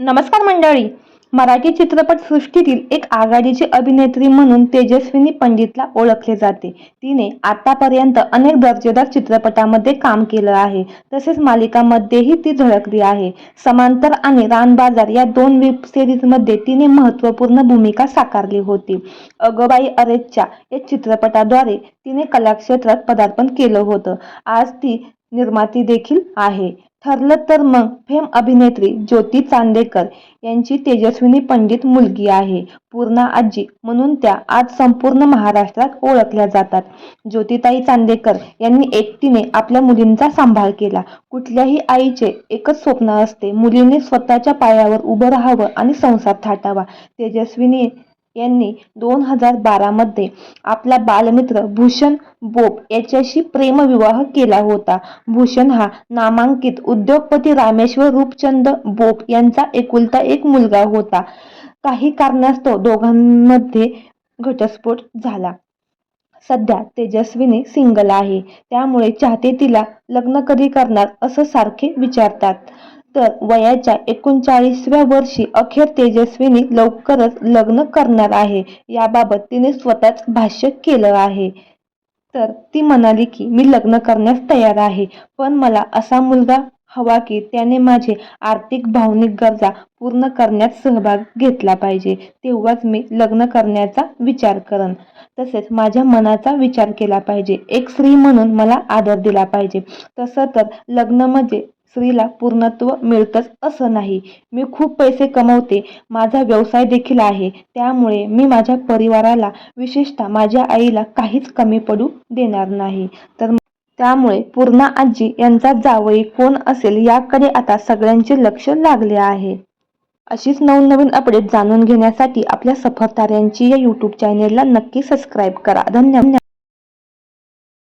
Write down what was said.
नमस्कार मंडळी. मराठी चित्रपट सृष्टीतील एक आघाडीची अभिनेत्री म्हणून तेजस्विनी पंडितला ओळखले जाते. तिने आतापर्यंत अनेक दर्जेदार चित्रपटामध्ये काम केलं आहे. तसेच मालिकांमध्येही ती झळकली आहे. समांतर आणि रानबाजार या दोन वेब सिरीजमध्ये तिने महत्त्वपूर्ण भूमिका साकारली होती. अगबाई अरेच्या या चित्रपटाद्वारे तिने कलाक्षेत्रात पदार्पण केलं होतं. आज ती निर्माती देखील आहे. ठरलं तर मग फेम अभिनेत्री ज्योती चांदेकर यांची तेजस्विनी पंडित मुलगी आहे. पूर्णा आजी म्हणून त्या आज संपूर्ण महाराष्ट्रात ओळखल्या जातात. ज्योतिताई चांदेकर यांनी एकटीने आपल्या मुलींचा सांभाळ केला. कुठल्याही आईचे एकच स्वप्न असते मुलीने स्वतःच्या पायावर उभं राहावं आणि संसार थाटावा. तेजस्विनी यांनी दोन हजार बारामध्ये आपला बालमित्र भूषण बोप याच्याशी प्रेमविवाह केला होता. भूषण हा नामांकित उद्योगपती रामेश्वर रूपचंद बोप यांचा एकुलता एक मुलगा होता. काही कारणास्तव दोघांमध्ये घटस्फोट झाला. सध्या तेजस्वीने सिंगल आहे. त्यामुळे चाहते तिला लग्न कधी करणार असं सारखे विचारतात. तर वयाच्या एकोणचाळीसव्या वर्षी अखेर तेजस्विनी लवकरच लग्न करणार आहे. याबाबत तिने स्वतःच भाष्य केलं आहे. तर ती म्हणाली की मी लग्न करण्यास तयार आहे पण मला असा मुलगा हवा की त्याने माझे आर्थिक भावनिक गरजा पूर्ण करण्यात सहभाग घेतला पाहिजे. तेव्हाच मी लग्न करण्याचा विचार करन. तसेच माझ्या मनाचा विचार केला पाहिजे. एक स्त्री म्हणून मला आदर दिला पाहिजे. तसं तर लग्न म्हणजे स्त्रीला पूर्णत्व मिळतंच असं नाही. मी खूप पैसे कमवते. माझा व्यवसाय देखील आहे. त्यामुळे मी माझ्या परिवाराला विशेषतः माझ्या आईला काहीच कमी पडू देणार नाही. तर त्यामुळे पूर्णा आजी यांचा जावई कोण असेल याकडे आता सगळ्यांचे लक्ष लागले आहे. अशीच नवनवीन अपडेट जाणून घेण्यासाठी आपल्या सफरताऱ्यांची या यूट्यूब चॅनेलला नक्की सबस्क्राईब करा. धन्यवाद.